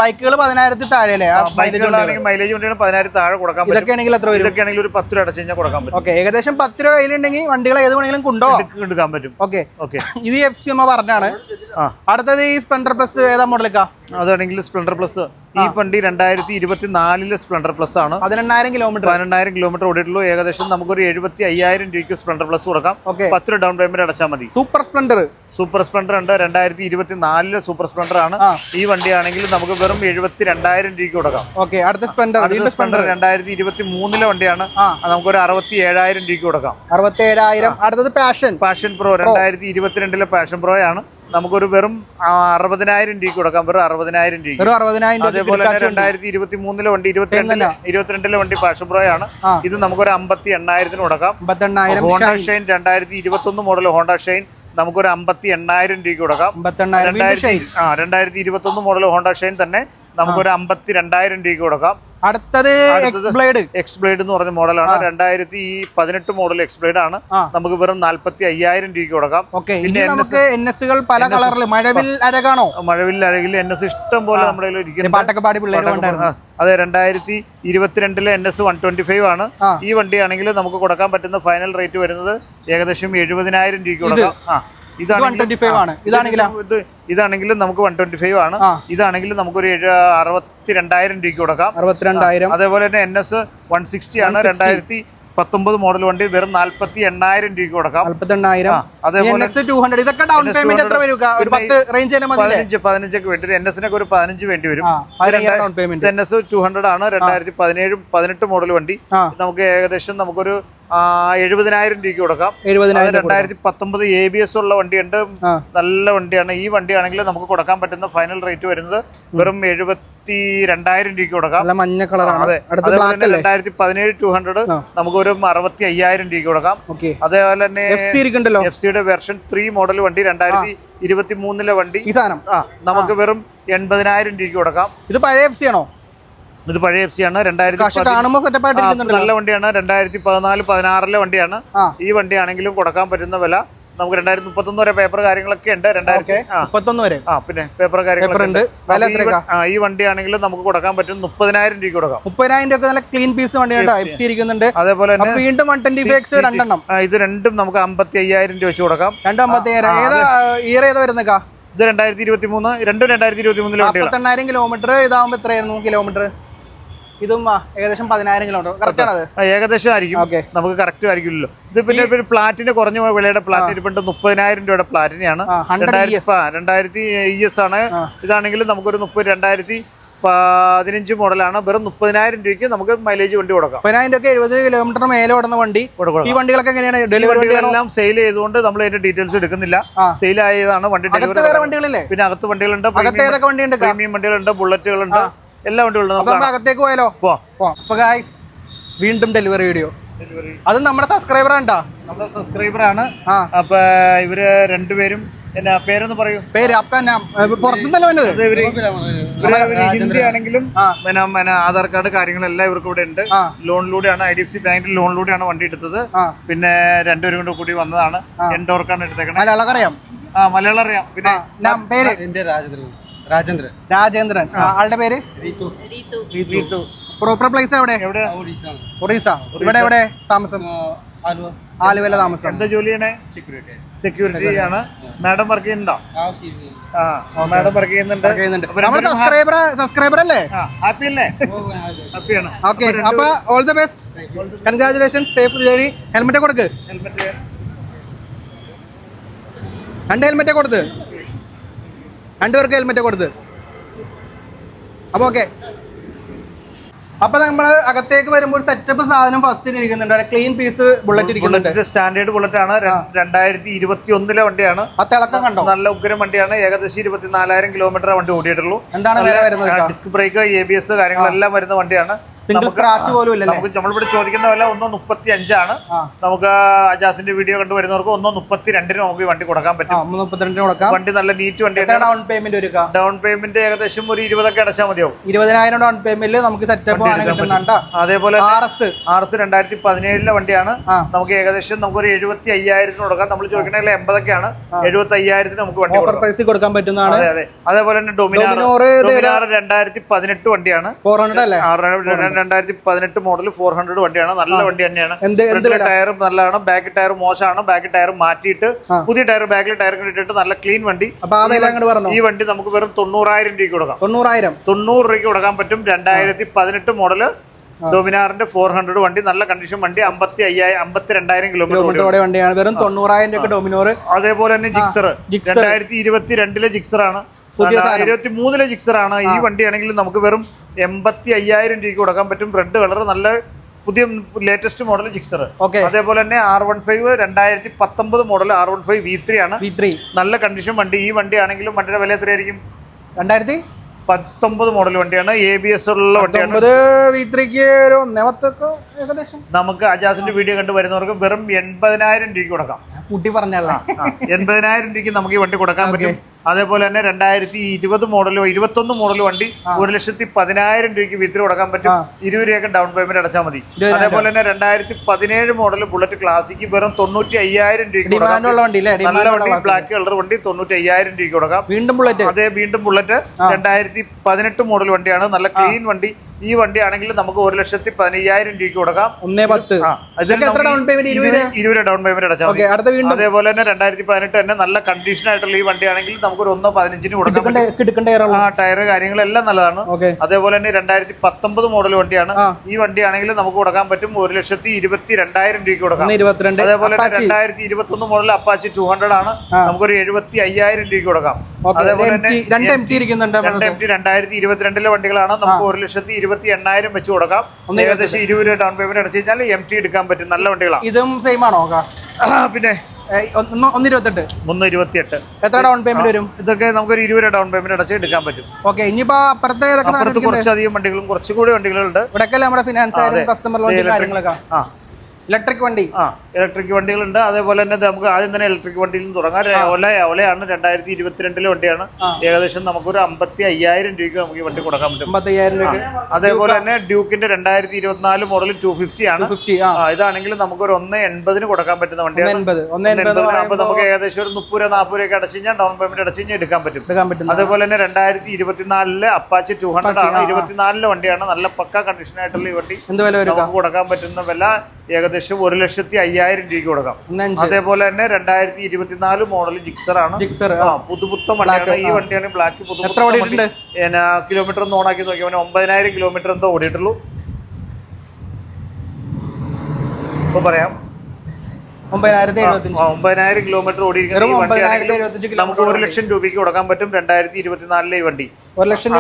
ബൈക്കുകൾ പതിനായിരത്തി താഴെ. ബൈക്കുകളാണെങ്കിൽ മൈലേജ് വണ്ടിയാണ് പതിനായിരം താഴെ കൊടുക്കാം ഇതൊക്കെ ആണെങ്കിൽ എത്ര ഇതൊക്കെ ആണെങ്കിൽ ഒരു പത്ത് രൂപ അടച്ചു കഴിഞ്ഞാൽ കൊടുക്കാൻ പറ്റും. ഓക്കെ ഏകദേശം പത്ത് രൂപ കയ്യിലുണ്ടെങ്കിൽ വണ്ടികൾ ഏത് വേണമെങ്കിലും കൊണ്ടോ എടുക്കാൻ പറ്റും. ഓക്കെ. ഓക്കെ. ഇത് എഫ് സി എമ്മ പറഞ്ഞാണ് അടുത്തത് ഈ സ്പെൻഡർ പ്ലസ് ഏതാ മോഡലേക്കാ അതാണെങ്കിൽ സ്പ്ലെൻഡർ പ്ലസ് ഈ വണ്ടി രണ്ടായിരത്തി ഇരുപത്തി നാലിൽ സ്പ്ലെൻഡർ പ്ലസ് ആണ്. പതിനെണ്ണായിരം കിലോമീറ്റർ പതിനെണ്ണായിരം കിലോമീറ്റർ ഓടിയിട്ടുള്ളൂ. ഏകദേശം നമുക്കൊരു എഴുപത്തി അയ്യായിരം രൂപയ്ക്ക് സ്പ്ലെൻഡർ പ്ലസ് കൊടുക്കാം. പത്ത് രൂപ ഡൗൺ പേയ്മെന്റ് അടച്ചാൽ മതി. സൂപ്പർ സ്പ്ലെൻഡർ സൂപ്പർ സ്പ്ലെൻഡർ ഉണ്ട്. രണ്ടായിരത്തി ഇരുപത്തി നാലിൽ സൂപ്പർ സ്പ്ലെൻഡർ ആണ് ഈ വണ്ടിയാണെങ്കിൽ നമുക്ക് വെറും എഴുപത്തി രണ്ടായിരം രൂപയ്ക്ക് കൊടുക്കാം. ഓക്കെ അടുത്ത സ്പ്ലെൻഡർ അടുത്ത സ്പ്ലെൻഡർ രണ്ടായിരത്തി ഇരുപത്തി മൂന്നിലെ വണ്ടിയാണ്. നമുക്ക് ഒരു നമുക്കൊരു അറുപത്തി ഏഴായിരം രൂപയ്ക്ക് കൊടുക്കാം. അറുപത്തി ഏഴായിരം അടുത്തത് പാഷൻ പാഷൻ പ്രോ രണ്ടായിരത്തി ഇരുപത്തിരണ്ടിലെ പാഷൻ പ്രോ ആണ് നമുക്കൊരു വെറും അറുപതിനായിരം രൂപ കൊടുക്കാം. വെറും അറുപതിനായിരം രൂപ അതേപോലെ തന്നെ രണ്ടായിരത്തി ഇരുപത്തി മൂന്നിലെ വണ്ടി ഇരുപത്തിരണ്ടിൽ ഇരുപത്തിരണ്ടിലെ വണ്ടി ആ. ഇത് നമുക്കൊരു അമ്പത്തി എണ്ണായിരത്തിന് കൊടുക്കാം ഹോണ്ട ഷൈൻ. രണ്ടായിരത്തി ഇരുപത്തി ഒന്ന് മോഡൽ ഹോണ്ട ഷൈൻ നമുക്കൊരു അമ്പത്തി എണ്ണായിരം രൂപ കൊടുക്കാം. രണ്ടായിരത്തി ആ രണ്ടായിരത്തി ഇരുപത്തി ഒന്ന് മോഡൽ ഹോണ്ട ഷൈൻ തന്നെ നമുക്കൊരു അമ്പത്തി രണ്ടായിരം രൂപയ്ക്ക് കൊടുക്കാം. അടുത്തത് എക്സ് ബ്ലേഡ് എക്സ് ബ്ലേഡ് എന്ന് പറഞ്ഞ മോഡലാണ്. രണ്ടായിരത്തി ഈ പതിനെട്ട് മോഡൽ എക്സ് ബ്ലേഡ് ആണ് നമുക്ക് വെറും നാല്പത്തി അയ്യായിരം രൂപയ്ക്ക് കൊടുക്കാം. പിന്നെ എൻ പല കളറിൽ മഴവിൽ അരകാണോ? മഴവിൽ അരകിൽ എൻ എസ് ഇഷ്ടം പോലെ നമ്മുടെ പാട്ടൊക്കെ പാടി അതെ രണ്ടായിരത്തി ഇരുപത്തിരണ്ടിലെ N S one twenty five ആണ്. ഈ വണ്ടിയാണെങ്കിൽ നമുക്ക് കൊടുക്കാൻ പറ്റുന്ന ഫൈനൽ റേറ്റ് വരുന്നത് ഏകദേശം എഴുപതിനായിരം രൂപയ്ക്ക് കൊടുക്കാം. ആണ്. ഇതാണെങ്കിലോ? ഇത് ഇതാണെങ്കിലും നമുക്ക് വൺ ട്വന്റി ഫൈവ് ആണ്. ഇതാണെങ്കിൽ ഇതാണെങ്കിലും നമുക്ക് ഒരു അറുപത്തി രണ്ടായിരം രൂപയ്ക്ക് കൊടുക്കാം. അറുപത്തിരണ്ടായിരം. അതേപോലെ തന്നെ എൻ എസ് വൺ സിക്സ്റ്റി ആണ്. രണ്ടായിരത്തി പത്തൊമ്പത് മോഡൽ വണ്ടി വെറും നാല്പത്തി എണ്ണായിരം രൂപയ്ക്ക് കൊടുക്കാം. വരും? പതിനഞ്ച് പതിനഞ്ചൊക്കെ വേണ്ടി എൻ എസിനൊക്കെ ഒരു പതിനഞ്ച് വേണ്ടി വരും. എൻ എസ് ടു ഹൺഡ്രഡ് ആണ്. രണ്ടായിരത്തി പതിനേഴും പതിനെട്ട് മോഡൽ വണ്ടി. നമുക്ക് ഏകദേശം നമുക്കൊരു എഴുപതിനായിരം രൂപയ്ക്ക് കൊടുക്കാം. എഴുപതിനായിരം രണ്ടായിരത്തി പത്തൊമ്പത് എ ബി എസ് ഉള്ള വണ്ടിയുണ്ട്. നല്ല വണ്ടിയാണ്. ഈ വണ്ടിയാണെങ്കിൽ നമുക്ക് കൊടുക്കാൻ പറ്റുന്ന ഫൈനൽ റേറ്റ് വരുന്നത് വെറും എഴുപത്തി രണ്ടായിരം രൂപയ്ക്ക് കൊടുക്കാം. മഞ്ഞ കളറാണ് അതെ. അതേപോലെ തന്നെ രണ്ടായിരത്തി പതിനേഴ് ടു ഹൺഡ്രഡ് നമുക്ക് ഒരു അറുപത്തി അയ്യായിരം രൂപയ്ക്ക് കൊടുക്കാം. അതേപോലെ തന്നെ എഫ് സി ഇരിക്കണ്ടല്ലോ എഫ് സിയുടെ വെർഷൻ ത്രീ മോഡൽ വണ്ടി രണ്ടായിരത്തി ഇരുപത്തി മൂന്നിലെ വണ്ടി. നമുക്ക് വെറും എൺപതിനായിരം രൂപയ്ക്ക് കൊടുക്കാം. ഇത് പഴയ എഫ് സി ആണോ? ഇത് പഴയ എഫ് സി ആണ്. രണ്ടായിരത്തി നല്ല വണ്ടിയാണ്. രണ്ടായിരത്തി പതിനാല് പതിനാറിലെ വണ്ടിയാണ്. ഈ വണ്ടി ആണെങ്കിലും കൊടുക്കാൻ പറ്റുന്ന വില. നമുക്ക് രണ്ടായിരത്തി മുപ്പത്തൊന്ന് വരെ പേപ്പർ കാര്യങ്ങളൊക്കെ ഉണ്ട്. രണ്ടായിരത്തി ആ. മുപ്പത്തൊന്ന് വരെ. ആ പിന്നെ പേപ്പർ കാര്യങ്ങളൊക്കെ ഈ വണ്ടി ആണെങ്കിലും വണ്ടിയാണെങ്കിലും നമുക്ക് കൊടുക്കാൻ പറ്റും. മുപ്പതിനായിരം രൂപ കൊടുക്കാം. മുപ്പതിനായിരം രൂപ നല്ല ക്ലീൻ പീസ് വണ്ടിയുണ്ട് ഇരിക്കുന്നുണ്ട്. അതേപോലെ തന്നെ വീണ്ടും വൺ ട്വന്റി ഫൈവ് രണ്ടെണ്ണം. ഇത് രണ്ടും നമുക്ക് അമ്പത്തി അയ്യായിരം രൂപ വെച്ച് കൊടുക്കാം. രണ്ടും അമ്പത്തിയായിരം ഏതാ ഇയർ ഏതാ വരുന്നേക്കാ? ഇത് രണ്ടായിരത്തി ഇരുപത്തി മൂന്ന് രണ്ടും രണ്ടായിരത്തി ഇരുപത്തി മൂന്നിലെ കിലോമീറ്റർ ഇതാവുമ്പോ എത്രയായിരുന്നു? കിലോമീറ്റർ ഇതും ഏകദേശം പതിനായിരം കിലോമീറ്റർ. കറക്റ്റ് ആണ് ആ, ഏകദേശം ആയിരിക്കും. ഓക്കെ നമുക്ക് കറക്റ്റ് ആയിരിക്കില്ലല്ലോ. ഇത് പിന്നെ ഒരു പ്ലാറ്റിന് കുറഞ്ഞ വിലയുടെ പ്ലാറ്റിന് ഇപ്പം മുപ്പതിനായിരം രൂപയുടെ പ്ലാറ്റിനെയാണ്. രണ്ടായിരത്തി ഇ എസ് ആണ്. ആ. ഇതാണെങ്കിൽ നമുക്കൊരു മുപ്പത് രണ്ടായിരത്തി പതിനഞ്ച് മോഡലാണ്. വെറും മുപ്പതിനായിരം രൂപയ്ക്ക് നമുക്ക് മൈലേജ് വണ്ടി കൊടുക്കാം. പതിനായിരം രൂപ എഴുപത് കിലോമീറ്റർ മേലെ ഓടുന്ന വണ്ടി. ഈ വണ്ടികളൊക്കെ എങ്ങനെയാണ്? ഡെലിവറി എല്ലാം വണ്ടികളെല്ലാം സെയിൽ ചെയ്തുകൊണ്ട് നമ്മൾ അതിന്റെ ഡീറ്റെയിൽസ് എടുക്കുന്നില്ല. സെയിൽ ആയതാണ് വണ്ടി ഡെലിവറി വേറെ വണ്ടികളില്ലേ? പിന്നെ അകത്ത് വണ്ടികളുണ്ട്? പ്രീമിയം വണ്ടികളുണ്ട് ബുള്ളറ്റുകളുണ്ട് എല്ലാ വണ്ടികളും അകത്തേക്ക് പോയാലോ? അപ്പൊ ഗായ്സ് വീണ്ടും ഡെലിവറി വീഡിയോ അത് നമ്മുടെ സബ്സ്ക്രൈബർ ആണ്ടാ? നമ്മുടെ സബ്സ്ക്രൈബർ ആണ്. അപ്പൊ ഇവർ രണ്ടുപേരും എന്നാ പേരൊന്ന് പറയൂ. പേര് പുറത്തുനിന്നല്ല വന്നത്? ഹിന്ദി ആണെങ്കിലും ആധാർ കാർഡ് കാര്യങ്ങളെല്ലാം ഇവർക്ക് ഇവിടെ ഉണ്ട്. ലോണിലൂടെയാണ് ഐ ഡി എഫ് സി ബാങ്കിൽ ലോണിലൂടെയാണ് വണ്ടി എടുത്തത്. പിന്നെ രണ്ടുപേരും കൊണ്ട് കൂടി വന്നതാണ്. എൻഡോർക്കാണ് എടുത്തേക്കണേ. മലയാളം അറിയാം ആ മലയാളം അറിയാം പിന്നെ പേര് രാജേന്ദ്രൻ. രാജേന്ദ്രൻ. രാജേന്ദ്രൻ. ആളുടെ പേര്? റീതു. പ്രോപ്പർ പ്ലേസ് എവിടെ? എവിടെ? ഒറീസ. ഇവിടെ എവിടെ താമസം? ആലുവ. ആലുവല താമസം. എന്താ ജോലി ചെയ്യണേ? സെക്യൂരിറ്റി സെക്യൂരിറ്റി ആണ്. മാഡം വർക്ക് ചെയ്യുന്നുണ്ടോ? ആ ശരി ആ മാഡം വർക്ക് ചെയ്യുന്നുണ്ട്. നമ്മുടെ സബ്സ്ക്രൈബർ സബ്സ്ക്രൈബർ അല്ലേ? ഹാപ്പി അല്ലേ? ഹാപ്പിയാണ് ഓക്കെ അപ്പൊ all the best congratulation safe journey helmet കൊടുക്ക്. ഹെൽമെറ്റ് രണ്ട് ഹെൽമെറ്റ് കൊടുത്ത് രണ്ടുപേർക്ക് ഹെൽമെറ്റ് കൊടുത്ത്. അപ്പോൾ ഓക്കെ അപ്പൊ നമ്മൾ അകത്തേക്ക് വരുമ്പോൾ സെറ്റപ്പ് സാധനം ഫസ്റ്റ് ഇരിക്കുന്നുണ്ട്. ക്ലീൻ പീസ് ബുള്ളറ്റ് ഇരിക്കുന്നുണ്ട്. സ്റ്റാൻഡേർഡ് ബുള്ളറ്റ് ആണ്. രണ്ടായിരത്തി ഇരുപത്തി ഒന്നിലെ വണ്ടിയാണ്. ആ തിളക്കം കണ്ടോ? നല്ല ഉഗ്രം വണ്ടിയാണ്. ഏകദേശം ഇരുപത്തിനാലായിരം കിലോമീറ്റർ വണ്ടി ഓടിയിട്ടുള്ളൂ. എന്താണ് വില വരുന്നത് disc brake A B S കാര്യങ്ങളെല്ലാം വരുന്ന വണ്ടിയാണ്. സിംഗിൾ സ്ക്രാച്ച് പോലും നമുക്ക് നമ്മളിവിടെ ചോദിക്കുന്ന വില ഒന്നോ മുപ്പത്തി അഞ്ചാണ് നമുക്ക് അജാസിന്റെ വീഡിയോ കണ്ടു വരുന്നവർക്ക് ഒന്നോ മുപ്പത്തി രണ്ടിന് നമുക്ക് വണ്ടി കൊടുക്കാൻ പറ്റും. മുപ്പത്തിരണ്ടിന് കൊടുക്കാം. വണ്ടി നല്ല നീറ്റ് വണ്ടി ഡൗൺ പേയ്മെന്റ് ഒരുക്കാം ഡൗൺ പേയ്മെന്റ് ഏകദേശം ഒരു ഇരുപതൊക്കെ അടച്ചാൽ മതിയാവും. ഇരുപതിനായിരം ഡൗൺ പേയ്മെന്റ് നമുക്ക് സെറ്റപ്പ് അതേപോലെ ആർ എസ് ആർ എസ് രണ്ടായിരത്തി പതിനേഴിലെ വണ്ടിയാണ്. നമുക്ക് ഏകദേശം നമുക്ക് ഒരു എഴുപത്തി അയ്യായിരത്തിന് കൊടുക്കാം. നമ്മൾ ചോദിക്കണമെങ്കിൽ എൺപതൊക്കെയാണ്. എഴുപത്തി അയ്യായിരത്തിന് നമുക്ക് വണ്ടി ഓഫർ പ്രൈസ് കൊടുക്കാൻ പറ്റുന്നതാണ്. അതെ അതെ. അതേപോലെ തന്നെ ഡൊമിനാർ രണ്ടായിരത്തി പതിനെട്ട് വണ്ടിയാണ്. ഫോർ ഹൺഡ്രഡ് അല്ലേ? രണ്ടായിരത്തി പതിനെട്ട് മോഡൽ ഫോർ ഹൺഡ്രഡ് വണ്ടിയാണ്. നല്ല വണ്ടി തന്നെയാണ്. ടയറും നല്ലതാണ്. ബാക്ക് ടയർ മോശമാണ്. ബാക്ക് ടയർ മാറ്റിയിട്ട് പുതിയ ടയർ ബാക്കിൽ ടയർ ഇട്ടിട്ട് നല്ല ക്ലീൻ വണ്ടി. ഈ വണ്ടി നമുക്ക് വെറും തൊണ്ണൂറായിരം രൂപയ്ക്ക് കൊടുക്കാം. തൊണ്ണൂറായിരം? തൊണ്ണൂറ് രൂപയ്ക്ക് കൊടുക്കാൻ പറ്റും. രണ്ടായിരത്തി പതിനെട്ട് മോഡൽ ഡൊമിനാറിന്റെ ഫോർ ഹൺഡ്രഡ് വണ്ടി. നല്ല കണ്ടീഷൻ വണ്ടി. അമ്പത്തി അയ്യായിരം അമ്പത്തി രണ്ടായിരം കിലോമീറ്റർ വണ്ടിയാണ്. വെറും തൊണ്ണൂറായിരം രൂപ ഡൊമിനോർ അതേപോലെ തന്നെ ജിക്സർ. രണ്ടായിരത്തി ഇരുപത്തി രണ്ടിലെ ജിക്സർ ആണ്. ഇരുപത്തി മൂന്നിലെ ജിക്സർ ആണ് ഈ വണ്ടിയാണെങ്കിൽ നമുക്ക് വെറും എൺപത്തി അയ്യായിരം രൂപയ്ക്ക് കൊടുക്കാൻ പറ്റും. റെഡ് കളർ നല്ല പുതിയ ലേറ്റസ്റ്റ് മോഡൽ ജിക്സർ ഓക്കെ അതേപോലെ തന്നെ ആർ വൺ ഫൈവ് രണ്ടായിരത്തി പത്തൊമ്പത് model R one five V three ആണ്. വി ത്രീ നല്ല കണ്ടീഷൻ വണ്ടി. ഈ വണ്ടി ആണെങ്കിലും വണ്ടിയുടെ വില എത്രയായിരിക്കും? രണ്ടായിരത്തി? പത്തൊമ്പത് മോഡൽ വണ്ടിയാണ്. എ ബി എസ് ഉള്ള വണ്ടിയാണ്. നമുക്ക് അജാസിന്റെ വീഡിയോ കണ്ടു വരുന്നവർക്ക് വെറും എൺപതിനായിരം രൂപയ്ക്ക് കൊടുക്കാം. കൂട്ടി പറഞ്ഞല്ല എൺപതിനായിരം രൂപയ്ക്ക് നമുക്ക് ഈ വണ്ടി കൊടുക്കാൻ പറ്റും. അതേപോലെ തന്നെ രണ്ടായിരത്തി ഇരുപത് മോഡലോ ഇരുപത്തൊന്ന് മോഡൽ വണ്ടി ഒരു ലക്ഷത്തി പതിനായിരം രൂപയ്ക്ക് വിത്തിരി കൊടുക്കാൻ പറ്റും. ഇരുപത് രൂപയൊക്കെ ഡൗൺ പേയ്മെന്റ് അടച്ചാൽ മതി. അതേപോലെ തന്നെ രണ്ടായിരത്തി പതിനേഴ് മോഡൽ ബുള്ളറ്റ് ക്ലാസിക്ക് വെറും തൊണ്ണൂറ്റി അയ്യായിരം രൂപയ്ക്ക് നല്ല വണ്ടി ബ്ലാക്ക് കളർ വണ്ടി തൊണ്ണൂറ്റി അയ്യായിരം രൂപയ്ക്ക് കൊടുക്കാം. വീണ്ടും ബുള്ളറ്റ് അതേ വീണ്ടും ബുള്ളറ്റ് രണ്ടായിരത്തി പതിനെട്ട് മോഡൽ വണ്ടിയാണ്. നല്ല ക്ലീൻ വണ്ടി. ഈ വണ്ടി ആണെങ്കിൽ നമുക്ക് ഒരു ലക്ഷത്തി പതിനയ്യായിരം രൂപയ്ക്ക് കൊടുക്കാം. ഒന്നേ പത്ത്. ഇരുപത് ഡൗൺ പേയ്മെന്റ് അടച്ചാൽ വീണ്ടും. അതേപോലെ തന്നെ രണ്ടായിരത്തി പതിനെട്ട് തന്നെ നല്ല കണ്ടീഷൻ ആയിട്ടുള്ള ഈ വണ്ടിയാണെങ്കിൽ നമുക്ക് ഒരു ഒന്നോ പതിനഞ്ചിന് കൊടുക്കാം. ആ ടയർ കാര്യങ്ങളെല്ലാം നല്ലതാണ്. അതേപോലെ തന്നെ രണ്ടായിരത്തി പത്തൊമ്പത് മോഡൽ വണ്ടിയാണ് ഈ വണ്ടി ആണെങ്കിൽ നമുക്ക് കൊടുക്കാൻ പറ്റും ഒരു ലക്ഷത്തി ഇരുപത്തി രണ്ടായിരം രൂപയ്ക്ക് കൊടുക്കാം. അതേപോലെ തന്നെ രണ്ടായിരത്തി ഇരുപത്തി ഒന്ന് മോഡൽ അപ്പാച്ചി ടു ഹൺഡ്രഡ് ആണ് നമുക്കൊരു എഴുപത്തി അയ്യായിരം രൂപയ്ക്ക് കൊടുക്കാം. അതേപോലെ തന്നെ രണ്ട് എം ടി രണ്ടായിരത്തി ഇരുപത്തിരണ്ടിലെ വണ്ടികളാണ്. നമുക്ക് ഒരു ലക്ഷത്തി ഇരുപത്തി എണ്ണായിരം വെച്ച് കൊടുക്കാം. ഏകദേശം ഇരുപത് രൂപ ഡൗൺ പേയ്മെന്റ് അടച്ചു കഴിഞ്ഞാൽ എം ടി എടുക്കാൻ പറ്റും. നല്ല വണ്ടികളാണ് ഇതും സെയിം ആണോ? പിന്നെ എത്ര ഡൗൺ പേയ്മെന്റ് വരും? ഇതൊക്കെ നമുക്കൊരു ഇരുപത് രൂപ ഡൗൺ പേയ്മെന്റ് അടച്ച് എടുക്കാൻ പറ്റും. ഓക്കെ ഇനിയിപ്പോ അപ്പുറത്തെ അപ്പുറത്ത് കുറച്ചധികം വണ്ടികളും കുറച്ചുകൂടി വണ്ടികളുണ്ട്. ഇവിടെയൊക്കെ നമ്മുടെ ഫിനാൻസ് കസ്റ്റമർ ലോഞ്ചും കാര്യങ്ങളൊക്കെ? ആ. ഇലക്ട്രിക് വണ്ടി? ആ ഇലക്ട്രിക് വണ്ടികളുണ്ട്. അതേപോലെ തന്നെ നമുക്ക് ആദ്യം തന്നെ ഇലക്ട്രിക് വണ്ടിയിൽ നിന്ന് തുടങ്ങാം. ഒല ഒലയാണ് രണ്ടായിരത്തി ഇരുപത്തിരണ്ടിലെ വണ്ടിയാണ് ഏകദേശം നമുക്കൊരു അമ്പത്തി അയ്യായിരം രൂപയ്ക്ക് നമുക്ക് ഈ വണ്ടി കൊടുക്കാൻ പറ്റും. അമ്പത്തയ്യായിരം രൂപ അതേപോലെ തന്നെ ഡ്യൂക്കിന്റെ രണ്ടായിരത്തി ഇരുപത്തിനാല് മോഡൽ ടു ഫിഫ്റ്റി ആണ് ഫിഫ്റ്റി ആ. നമുക്ക് ഇതാണെങ്കിൽ നമുക്കൊരു ഒന്ന് എൺപതിന് കൊടുക്കാൻ പറ്റുന്ന വണ്ടിയാണ്. എൺപത് അപ്പൊ നമുക്ക് ഏകദേശം ഒരു മുപ്പത് രൂപ നാൽപ്പത് രൂപയൊക്കെ അടച്ചു കഴിഞ്ഞാൽ ഡൗൺ പേയ്മെന്റ് അടച്ചു കഴിഞ്ഞാൽ എടുക്കാൻ പറ്റും. എടുക്കാൻ പറ്റും. അതേപോലെ തന്നെ രണ്ടായിരത്തി ഇരുപത്തിനാലിലെ അപ്പാച്ചി ടു ഹൺഡ്രഡ് ആണ്. ഇരുപത്തിനാലിലെ വണ്ടിയാണ്. നല്ല പക്ക കണ്ടീഷൻ ആയിട്ടുള്ള ഈ വണ്ടി എന്ത് വില കൊടുക്കാൻ പറ്റുന്ന വില ഏകദേശം ഒരു ലക്ഷത്തി അയ്യായിരം രൂപയ്ക്ക് കൊടുക്കാം. അതേപോലെ തന്നെ രണ്ടായിരത്തി ഇരുപത്തിനാല് മോഡൽ ജിക്സർ ആണ്. പുതുപുത്തൻ വണ്ടിയാണ്. ഈ വണ്ടിയാണ് ബ്ലാക്ക് ഓടിയിട്ടുണ്ട്? കിലോമീറ്റർ ഒന്ന് ഓണാക്കി നോക്കി ഒമ്പതിനായിരം കിലോമീറ്റർ എന്തോ ഓടിയിട്ടുള്ളൂ. ഇപ്പൊ പറയാം. ഒമ്പതിനായിരം കിലോമീറ്റർ ഓടിയിരിക്കുന്ന നമുക്ക് ഒരു ലക്ഷം രൂപയ്ക്ക് കൊടുക്കാൻ പറ്റും രണ്ടായിരത്തി ഇരുപത്തിനാലിലെ ഈ വണ്ടി. ഒരു ലക്ഷം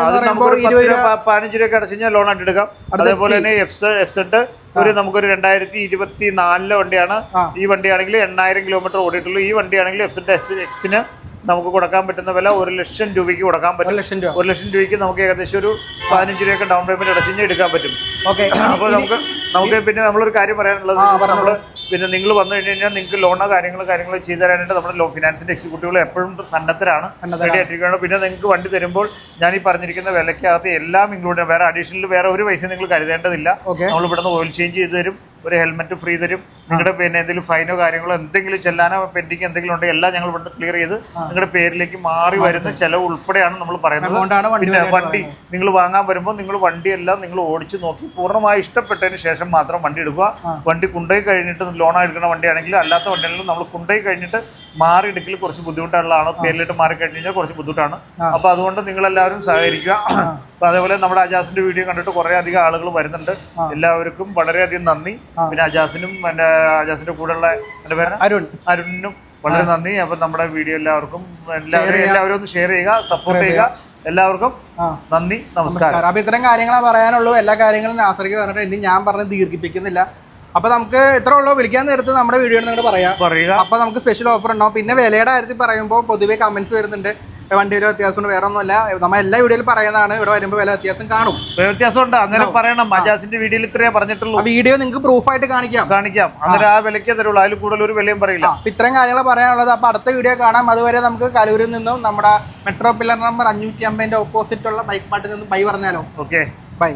പതിനഞ്ച് രൂപ അടച്ചു കഴിഞ്ഞാൽ ലോൺ ആയിട്ട് എടുക്കാം. അതേപോലെ തന്നെ എഫ് എഫ് സെഡ് ഒരു നമുക്കൊരു രണ്ടായിരത്തി ഇരുപത്തി നാലിലെ വണ്ടിയാണ്. ഈ വണ്ടിയാണെങ്കിൽ എണ്ണായിരം കിലോമീറ്റർ ഓടിയിട്ടുള്ളൂ ഈ വണ്ടിയാണെങ്കിൽ എഫ് എക്സിന് നമുക്ക് കൊടുക്കാൻ പറ്റുന്ന വില ഒരു ലക്ഷം രൂപയ്ക്ക് കൊടുക്കാൻ പറ്റും. ലക്ഷം രൂപ. ഒരു ലക്ഷം രൂപയ്ക്ക് നമുക്ക് ഏകദേശം ഒരു പതിനഞ്ച് രൂപയൊക്കെ ഡൗൺ പേയ്മെന്റ് അടച്ചു എടുക്കാൻ പറ്റും. ഓക്കെ അപ്പോൾ നമുക്ക് നമുക്ക് പിന്നെ നമ്മളൊരു കാര്യം പറയാനുള്ളത് നമ്മൾ പിന്നെ നിങ്ങൾ വന്നു കഴിഞ്ഞു കഴിഞ്ഞാൽ നിങ്ങൾക്ക് ലോണോ കാര്യങ്ങളോ കാര്യങ്ങളോ ചെയ്തു തരാനായിട്ട് നമ്മുടെ ലോ ഫിനാൻസിന്റെ എക്സിക്യൂട്ടീവുകൾ എപ്പോഴും സന്നദ്ധരാണ്. റെഡി ആയിട്ടിരിക്കുകയാണ്. പിന്നെ നിങ്ങൾക്ക് വണ്ടി തരുമ്പോൾ ഞാൻ ഈ പറഞ്ഞിരിക്കുന്ന വിലയ്ക്കകത്ത് എല്ലാം ഇൻക്ലൂഡ് വേറെ അഡീഷണൽ വേറെ ഒരു പൈസ നിങ്ങൾ കരുതേണ്ടതില്ല. നമ്മൾ ഇവിടുന്ന് ഓയിൽ ചേഞ്ച് ചെയ്ത് തരും. ഒരു ഹെൽമെറ്റ് ഫ്രീ തരും. നിങ്ങളുടെ പിന്നെ എന്തെങ്കിലും ഫൈനോ കാര്യങ്ങളോ എന്തെങ്കിലും ചെല്ലാനോ പെൻഡിങ് എന്തെങ്കിലും ഉണ്ടെങ്കിൽ എല്ലാം ഞങ്ങൾ ഇവിടെ ക്ലിയർ ചെയ്ത് നിങ്ങളുടെ പേരിലേക്ക് മാറി വരുന്ന ചെലവ് ഉൾപ്പെടെയാണ് നമ്മൾ പറയുന്നത്. പിന്നെ വണ്ടി നിങ്ങൾ വാങ്ങാൻ വരുമ്പോൾ നിങ്ങൾ വണ്ടിയെല്ലാം നിങ്ങൾ ഓടിച്ച് നോക്കി. പൂർണമായി ഇഷ്ടപ്പെട്ടതിന് ശേഷം മാത്രം വണ്ടി എടുക്കുക. വണ്ടി കൊണ്ടുപോയി കഴിഞ്ഞിട്ട് ലോൺ എടുക്കുന്ന വണ്ടിയാണെങ്കിലും അല്ലാത്ത വണ്ടിയാണെങ്കിലും നമ്മൾ കൊണ്ടുപോയി കഴിഞ്ഞിട്ട് മാറി എടുക്കൽ കുറച്ച് ബുദ്ധിമുട്ടുള്ളതാണ്. പേരിലിട്ട് മാറി കഴിഞ്ഞ് കഴിഞ്ഞാൽ കുറച്ച് ബുദ്ധിമുട്ടാണ്. അപ്പോൾ അതുകൊണ്ട് നിങ്ങൾ എല്ലാവരും സഹകരിക്കുക. അപ്പോൾ അതേപോലെ നമ്മുടെ അജാസിന്റെ വീഡിയോ കണ്ടിട്ട് കുറേ അധികം ആളുകൾ വരുന്നുണ്ട്. എല്ലാവർക്കും വളരെയധികം നന്ദി. പിന്നെ അജാസിനും എന്റെ അജാസിന്റെ കൂടെയുള്ള എന്റെ പേര്? അരുൺ. അരുണിനും വളരെ നന്ദി. അപ്പം നമ്മുടെ വീഡിയോ എല്ലാവർക്കും എല്ലാവരും എല്ലാവരും ഒന്ന് ഷെയർ ചെയ്യുക സപ്പോർട്ട് ചെയ്യുക. എല്ലാവർക്കും നന്ദി നമസ്കാരം. അപ്പൊ ഇത്തരം കാര്യങ്ങളാണ് പറയാനുള്ളൂ. എല്ലാ കാര്യങ്ങളും നാസറിക്ക് പറഞ്ഞിട്ട് ഇനി ഞാൻ പറഞ്ഞ് ദീർഘിപ്പിക്കുന്നില്ല. അപ്പൊ നമുക്ക് ഇത്ര ഉള്ളൂ. വിളിക്കാൻ നേരത്ത് നമ്മുടെ വീഡിയോ നിങ്ങൾ പറയാം. പറയുക. അപ്പൊ നമുക്ക് സ്പെഷ്യൽ ഓഫർ ഉണ്ടാവും. പിന്നെ വിലയുടെ കാര്യത്തിൽ പറയുമ്പോൾ പൊതുവേ കമന്റ്സ് വരുന്നുണ്ട്. വണ്ടി ഒരു വ്യത്യാസമുണ്ട് വേറെ ഒന്നുമല്ല നമ്മൾ എല്ലാ വീഡിയോയിലും പറയുന്നതാണ് ഇവിടെ വരുമ്പോൾ വില വ്യത്യാസം കാണും. വ്യത്യാസമുണ്ട്? അന്നേരം പറയണം. മജാസിന്റെ വീഡിയോയിൽ ഇത്രയേ പറഞ്ഞിട്ടുള്ളൂ. വീഡിയോ നിങ്ങൾക്ക് പ്രൂഫായിട്ട് കാണിക്കാം. കാണിക്കാം. അന്നേരം ആ. വിലയ്ക്ക് തരുള്ളൂ. അതിൽ കൂടുതൽ ഒരു വിലയും പറയില്ല. ഇത്രയും കാര്യങ്ങൾ പറയാനുള്ളത്. അപ്പൊ അടുത്ത വീഡിയോ കാണാം. അതുവരെ നമുക്ക് കലൂരിൽ നിന്നും നമ്മുടെ മെട്രോ പില്ലർ നമ്പർ അഞ്ഞൂറ്റി അമ്പതിന്റെ ഓപ്പോസിറ്റ് ഉള്ള ബൈക്ക് പാട്ടിൽ നിന്നും ബൈ പറഞ്ഞാലോ? Okay bye.